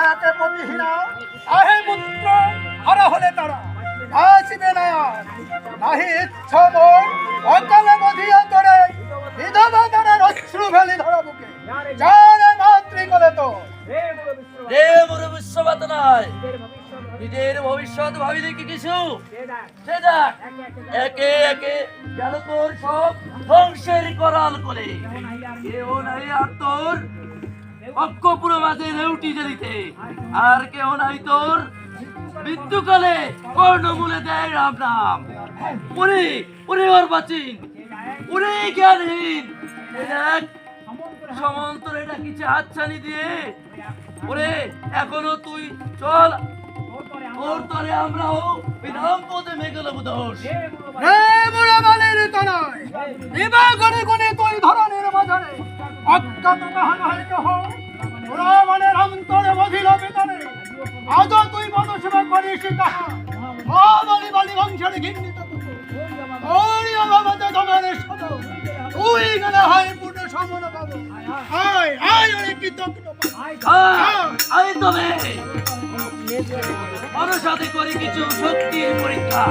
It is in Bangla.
এতে প্রতিহীনা আহে পুত্র হারা হলে তারা আসিবে না। নাহি ইচ্ছা মোর অকালে বধিয়া তোরে বিধবা তারের অশ্রু ফেলি ধরা বুকে যারে মাতৃ কোলে তো মোর বিশ্ববাদ নয় নিজের ভবিষ্যৎ ভাবিলে কি কিছু? সে দেখ। একে একে গেল তোর সব ধ্বংসের করাল করে কেউ নাই আর? তোর? অক্ষপুর মাঝে রেউটি জ্বলিতে আর কেউ নাই তোর? মৃত্যুকালে কর্ণমূলে দেয় রাম নাম। উনি ওরে ওর বাচিন ওরে জ্ঞানহীন। এ দেখ সমন্তরে ডাকিছে হাতছানি দিয়ে ওরে এখনও তুই চল ওর তরে আমরাও বিধাম পদে মেঘল বুধোষ রে বুড়া তনয় বিবা গনে গনে তুই ধরনের বাজারে অজ্ঞাত কাহান হইতে হয় ওরা অন্তরে বধিল বেদনে আজ তুই মন করিস তাহা ও বলি বলি বংশের ঘিন্নিত তুই গেলে হয় কৃতজ্ঞ তবে ওর সাথে করি কিছু শক্তির পরীক্ষা।